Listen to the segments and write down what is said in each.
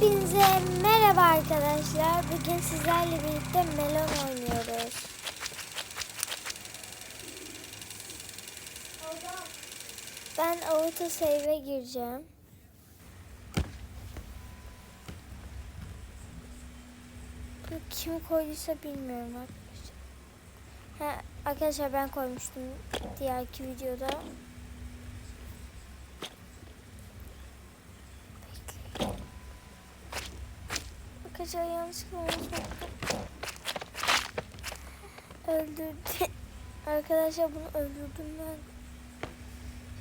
Hepinize merhaba arkadaşlar. Bugün sizlerle birlikte melon oynuyoruz. Ben auto save'e gireceğim. Bu kim koyduysa bilmiyorum arkadaşlar. Ha, arkadaşlar ben koymuştum diğerki videoda. Bekleyin. Arkadaşlar yanlışlıkla unutmadım. Öldürdü. Arkadaşlar bunu öldürdüm ben.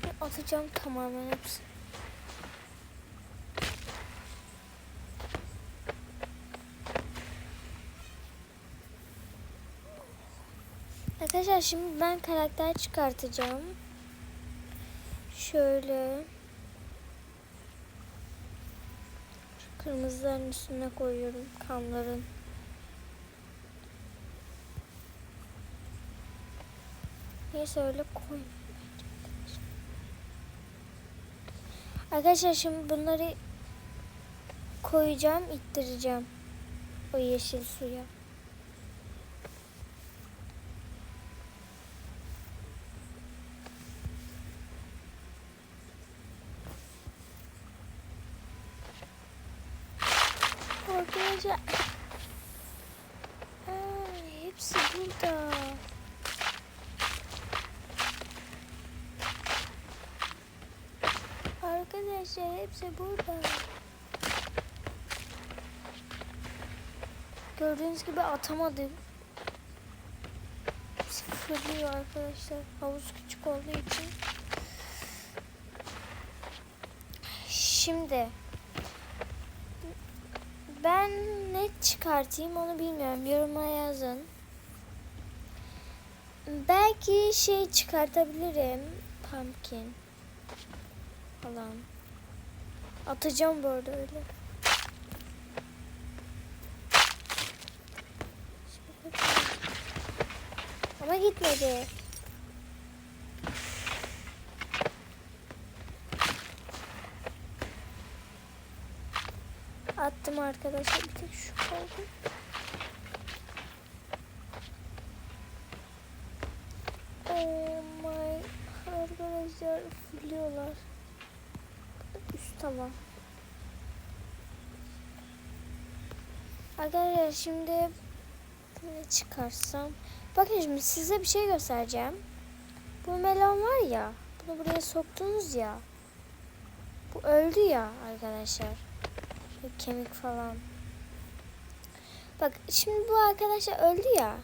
Şimdi atacağım tamamen hepsini. Arkadaşlar şimdi ben karakter çıkartacağım. Şöyle. Şu kırmızıların üstüne koyuyorum kanların. Neyse öyle koy. Arkadaşlar şimdi bunları koyacağım, ittireceğim. O yeşil suya. Arkadaşlar. Aa, hepsi burada. Arkadaşlar hepsi burada. Gördüğünüz gibi atamadım. Hepsi fırlıyor arkadaşlar. Havuz küçük olduğu için. Şimdi ben ne çıkartayım onu bilmiyorum. Yoruma yazın. Belki şey çıkartabilirim. Pumpkin falan. Atacağım bu arada öyle. Ama gitmedi. Attım arkadaşlar bir tek şu kaldı. Oh my arkadaşlar fırlıyorlar. Üst tavan. Arkadaşlar şimdi ne çıkarsam. Bakın şimdi size bir şey göstereceğim. Bu melon var ya. Bunu buraya soktunuz ya. Bu öldü ya arkadaşlar. Kemik falan. Bak şimdi bu arkadaşlar öldü ya.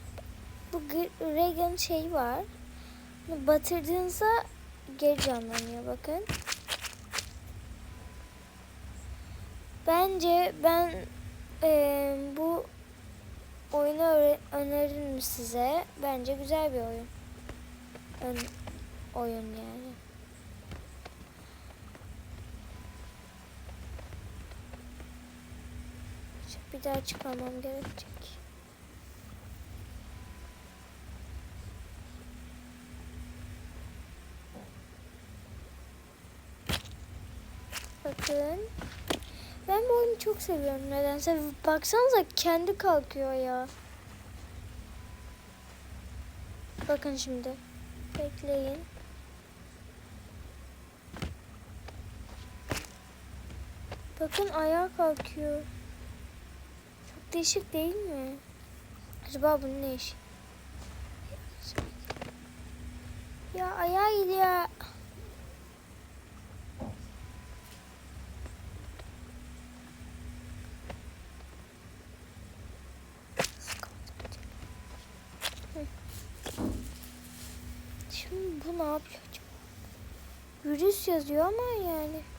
Bu Regan şeyi var. Batırdığınızda geri canlanıyor bakın. Bence ben e, bu oyunu öneririm size. Bence güzel bir oyun. Ön, oyun yani. Bir daha çıkarmam gerekecek. Bakın. Ben bu oyunu çok seviyorum nedense. Baksanıza kendi kalkıyor ya. Bakın şimdi. Bekleyin. Bakın ayağa kalkıyor. Değişik değil mi? Acaba bunun ne işi? Ya ayağa gidiyor. Şimdi bu ne yapıyor acaba? Virüs yazıyor ama yani.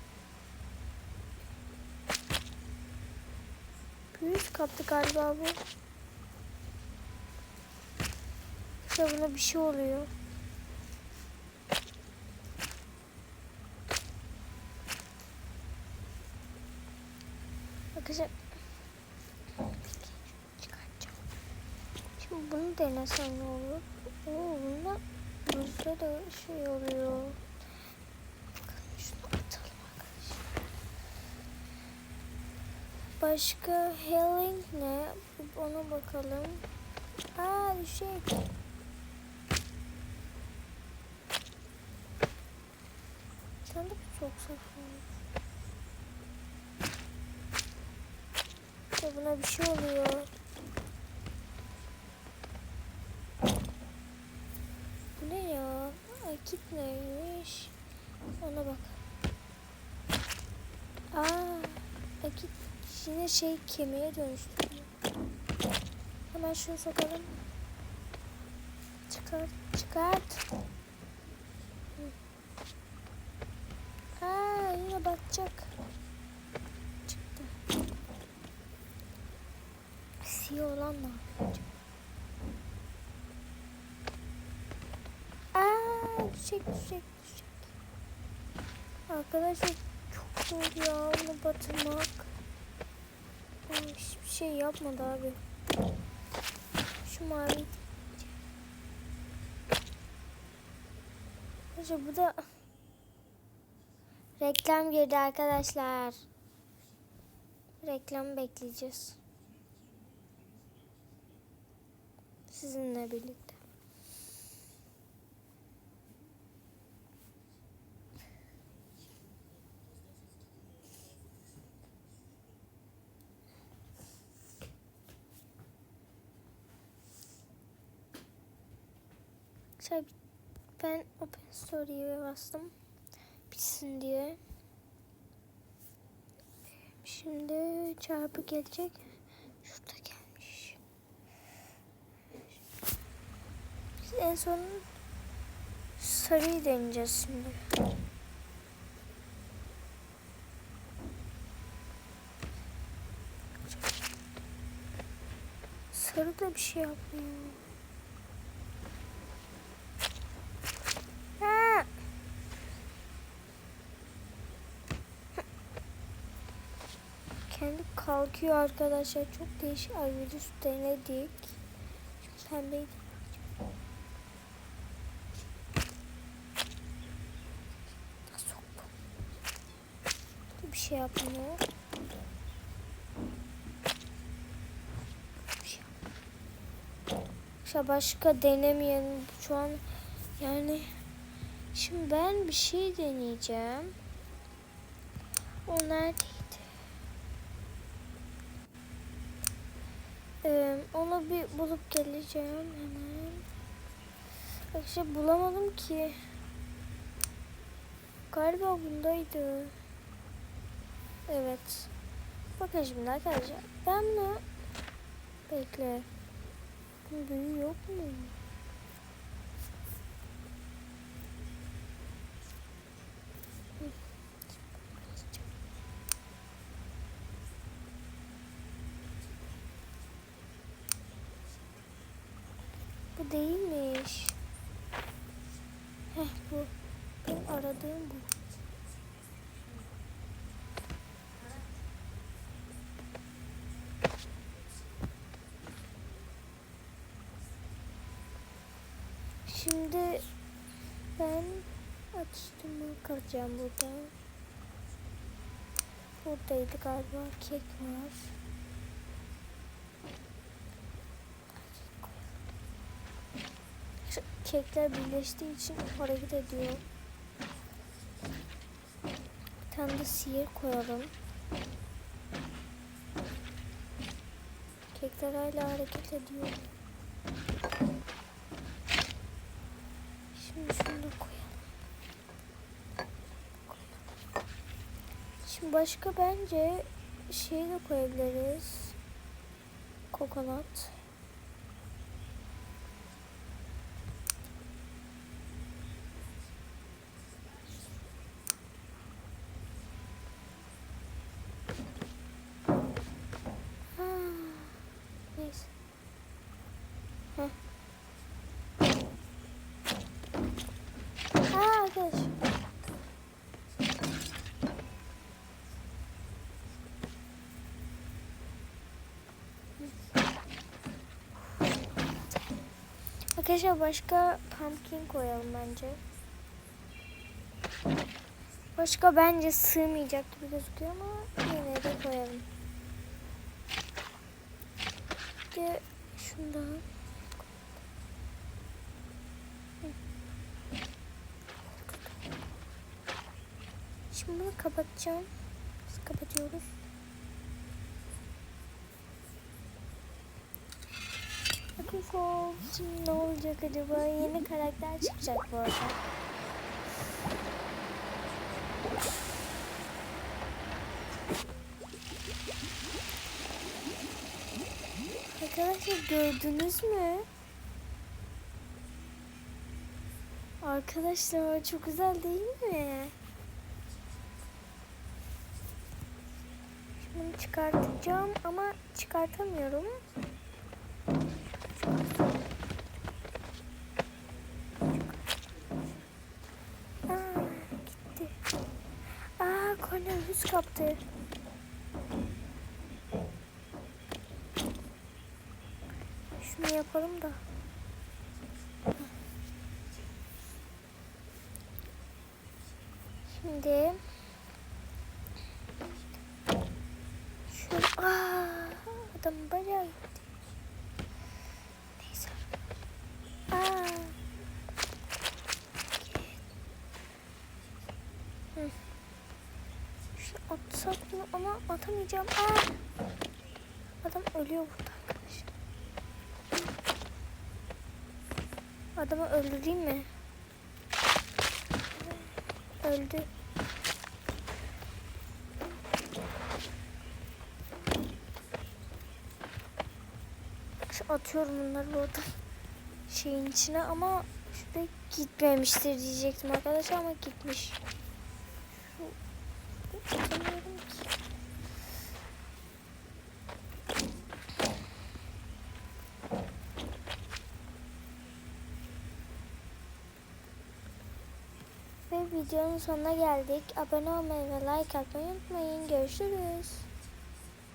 Virüs kaptı galiba bu. Ya buna bir şey oluyor. Arkadaşlar çıkartacağım. Şimdi bunu denesem ne olur? Oo, bunda Burada da şey oluyor. Bakalım şunu atalım arkadaşlar. Başka healing ne? Ona bakalım. Aa şey. Sen de çok. Ya buna bir şey oluyor. Bu ne ya? Akit neymiş? Ona bak. Aa, akit yine şey kemiğe dönüştü. Hemen şunu sokalım. Çıkart, çıkart. Aa, yine batacak. Çıktı. Siyah olan ne yapacak? Aa, düşecek, düşecek, düşecek. Arkadaşlar çok zor ya onu batırmak. Hiçbir şey yapmadı abi. Şu mavi. Arkadaşlar bu da reklam girdi arkadaşlar. Reklam bekleyeceğiz. Sizinle birlikte. Şey, ben Open Story'ye bastım. Bitsin diye. Şimdi çarpı gelecek. Şurada gelmiş. Biz en son sarıyı deneyeceğiz şimdi. Sarı da bir şey yapmıyor. Ha! Kendi kalkıyor arkadaşlar. Çok değişik. Ay virüs denedik. Şu pembeyi? Bir şey yapmıyor. İşte başka denemeyelim. Şu an yani Şimdi ben bir şey deneyeceğim. O neredeydi? Ee, onu bir bulup geleceğim hemen. Arkadaşlar bulamadım ki. Galiba bundaydı. Evet. Bakın şimdi arkadaşlar. Ben bunu... Bekle. Bunun büyüğü yok mu? Değilmiş. Heh bu. Benim aradığım bu. Şimdi ben atıştırma kıracağım burada. Buradaydı galiba kek var. Şu Kekler birleştiği için hareket ediyor. Bir tane de sihir koyalım. Kekler hala hareket ediyor. Şimdi şunu da koyalım. Şimdi başka bence şey de koyabiliriz. Kokonat. Ha, Neyse. Heh. Aa arkadaş. Arkadaşlar başka pumpkin koyalım bence. Başka bence sığmayacak gibi gözüküyor ama yine de koyalım. de şundan. Şimdi bunu kapatacağım. Nasıl kapatıyoruz? Şimdi ne olacak acaba? Yeni karakter çıkacak bu arada. Arkadaşlar gördünüz mü? Arkadaşlar çok güzel değil mi? Şimdi çıkartacağım ama çıkartamıyorum. Aa, gitti. Aa, kaptı. Şunu yapalım da. Şimdi şu aa adam bayağı gitti. Neyse. Aa. Hı. Şu atsak mı ama atamayacağım. Aa. Adam ölüyor burada arkadaşlar. Adamı öldüreyim mi? Öldü. Atıyorum bunları orada şeyin içine ama şurada gitmemiştir diyecektim arkadaşlar ama gitmiş. Şu atamıyorum ki. Ve videonun sonuna geldik. Abone olmayı ve like atmayı unutmayın. Görüşürüz.